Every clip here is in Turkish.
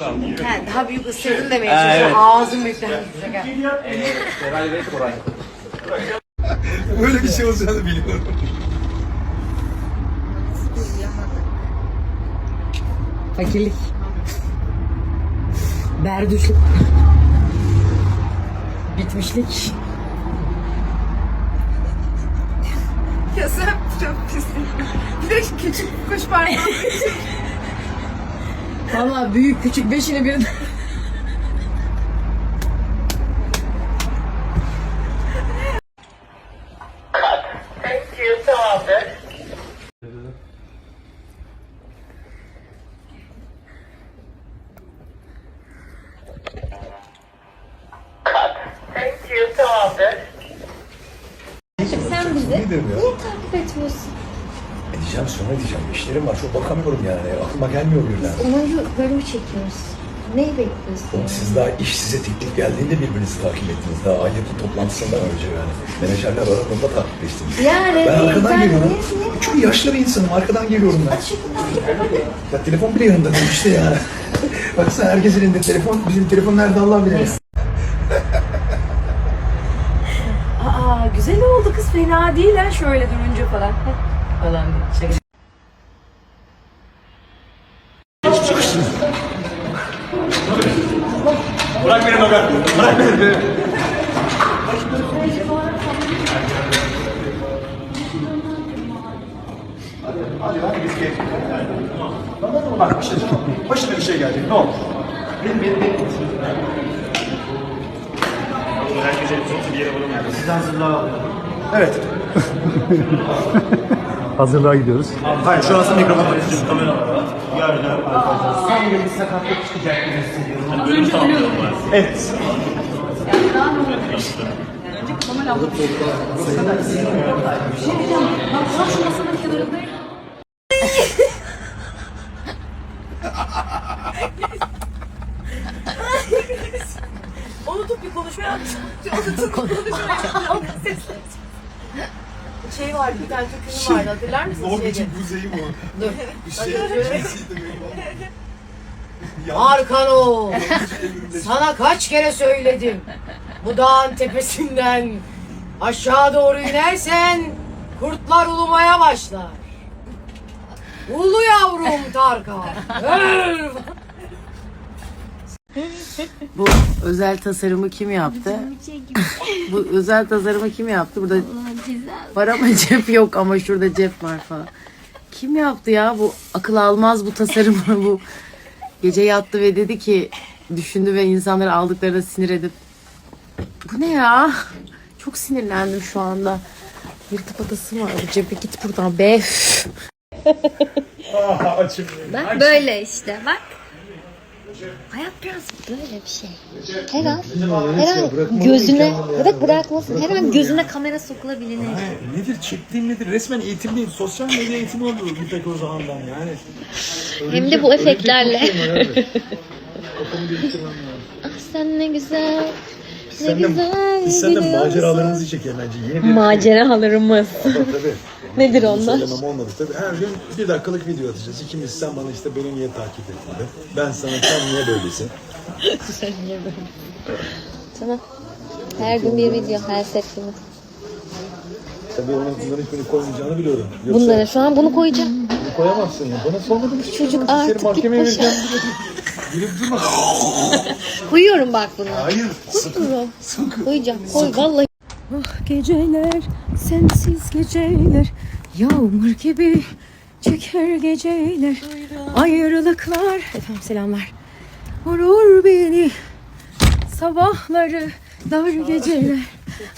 Ha, daha büyük ısırdın demeye Ha, çalışıyorum. evet. Ağzım. Şaka. Seray ve Koray. Böyle bir şey olacağını biliyorum. Fakirlik. Berduşluk. Bitmişlik. Ya sen çok pissin. Bir de küçük kuş parmağı. Valla büyük küçük beşini birden. Sen bizi Nedir ya? Edeceğim sonra diyeceğim. İşlerim var. Çok bakamıyorum yani. Aklıma gelmiyor birden. Umarım bölümü çekiyoruz. Neyi bekliyorsun? Oğlum Siz daha iş size teklif geldiğinde birbirinizi takip ettiniz. Daha aile toplantısından önce yani. Menajerler arasında takipleştiniz. Yani Ben arkadan geliyorum. Çok yaşlı bir insanım. Arkadan geliyorum ben. Ya telefon bile yanında değil işte yani. Baksana herkesin elinde telefon. Bizim telefon nerede Allah bilir. Aa güzel oldu kız fena değil ha şöyle durunca falan. Falan diye. Şaka. Bırak beni Ömer. Bırak beni. Hadi hadi biz geçelim. Bak bir şey Başına bir şey gelecek. Ne olur. Benim benim benim. Herkese bir yere vuramıyorum. Siz hazırlığa Evet. Hazırlığa gidiyoruz. Hayır şu an mikrofon Kamera var. Yarın arkadaşlar. Sanki bir sakatlık çıkacak gibi hissediyorum. Bölüm tamamladım ben. Evet. Unutup bir konuşma yapmışım. Unutup konuşma yapmışım. Şey vardı bir tane Türk ünlü vardı hatırlar mısın? Şeyde. biçim kuzeyim o. Dur. Bir şey, o. Arkano! Sana kaç kere söyledim. Bu dağın tepesinden aşağı doğru inersen kurtlar ulumaya başlar. Ulu yavrum Tarkan. Bu özel tasarımı kim yaptı? Bu özel tasarımı kim yaptı? Burada var ama cep yok ama şurada cep var falan. Kim yaptı ya bu akıl almaz bu tasarımı bu gece yattı ve dedi ki düşündü ve insanları aldıklarına sinir edip bu ne ya? Çok sinirlendim şu anda. Yırtıp atasım var. Bu cebe git buradan be. Bak böyle işte bak. Hayat biraz böyle bir şey. Her an, her an gözüne, evet bırakmasın. Her an gözüne kamera sokulabilir. Nedir çektiğim nedir? Resmen eğitimli, sosyal medya eğitimi oldu bir tek o zamandan yani. Hem de bu efektlerle. Kafamı değiştirmem lazım. ah sen ne güzel, ne Sen de, güzel biz gülüyorsun. maceralarımızı çekelim bence. Yeni bir Maceralarımız. Tabii tabii. Nedir Bunu onlar? Söylemem olmadı tabii. Her gün bir dakikalık video atacağız. İkimiz sen bana işte beni niye takip etmedin? Ben sana sen niye böylesin? Sen niye böyle? Tamam. Her gün bir video, her seferinde. Tabii onun bunların hiçbirini koymayacağını biliyorum. Yoksa Bunları şu an bunu koyacağım. bunu koyamazsın ya. Bana sormadın mı? Çocuk artık git vereceğim. Gülüp durma. Koyuyorum bak bunu. Hayır. Sakın. Koyuyorum. Koyacağım. Koy vallahi. Ah geceler, sensiz geceler, yağmur gibi çeker geceler, ayrılıklar. Efendim selamlar. Vurur beni sabahları, dar geceler.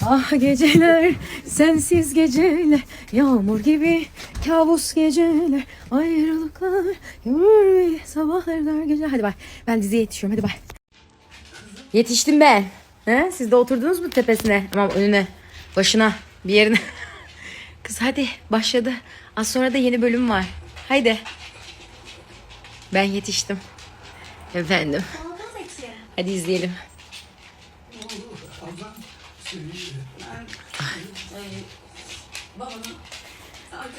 Ah geceler, sensiz geceler, yağmur gibi kabus geceler, ayrılıklar. Vurur beni sabahları, dar geceler. Hadi bay. Ben diziye yetişiyorum. Hadi bay. Yetiştim ben. He? Siz de oturdunuz mu tepesine? Tamam önüne, başına, bir yerine. Kız hadi başladı. Az sonra da yeni bölüm var. Haydi. Ben yetiştim. Efendim. Hadi izleyelim.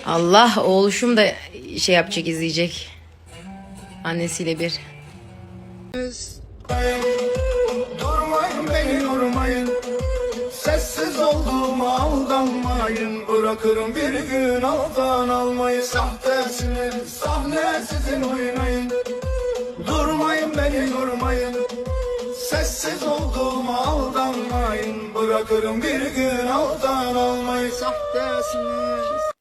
Allah oğluşum da şey yapacak izleyecek. Annesiyle bir. Durmayın beni yormayın. Sessiz olduğuma aldanmayın. Bırakırım bir gün aldan almayı. Sahtesiniz sahne sizin oynayın. Durmayın beni yormayın Sessiz olduğuma aldanmayın. Bırakırım bir gün aldan almayı Sahtesiniz